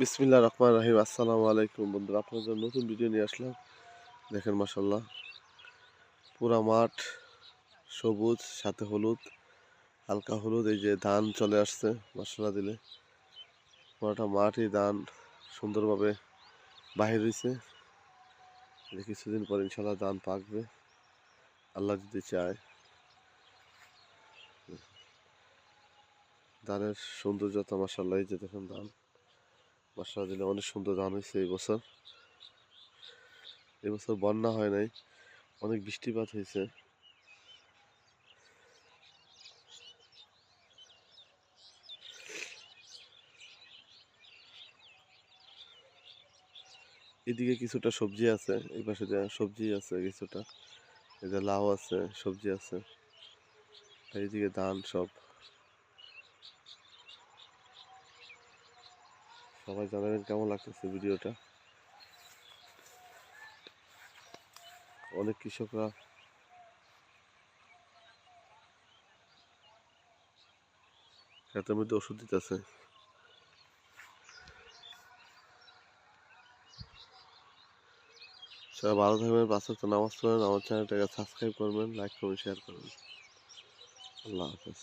বিসমিল্লাহ রহমান রাহিম, আসসালামু আলাইকুম। বন্ধুরা, আপনাদের নতুন ভিডিও নিয়ে আসলাম। দেখেন মাসাল্লাহ পুরা মাঠ সবুজ, সাথে হলুদ, হালকা হলুদ, এই যে ধান চলে আসছে মশলা দিলে। পুরোটা মাঠই ধান, সুন্দরভাবে বাহির হয়েছে কিছুদিন পর ইনশাল্লাহ ধান পাকবে। আল্লাহ যদি চায়। ধানের সৌন্দর্যতা মাসাল্লাহ এই যে দেখেন ধান। মশলা দিলে অনেক সুন্দর ধান হয়েছে এই বছর। এই বছর বন্যা হয় নাই, অনেক বৃষ্টিপাত হয়েছে। এদিকে কিছুটা সবজি আছে, এই পাশে যে সবজি আছে কিছুটা। যে লাউ আছে, সবজি আছে। এইদিকে ধান সব। সবাই জানাবেন কেমন লাগতেছে ভিডিওটা। অনেক কৃষকরা ক্ষেতের মধ্যে ওষুধ দিতেছে। সবাই ভালো থাকবেন পাঁচ ওয়াক্ত নামাজ পড়বেন আমার চ্যানেলটাকে সাবস্ক্রাইব করবেন লাইক করবেন শেয়ার করবেন। আল্লাহ হাফেজ।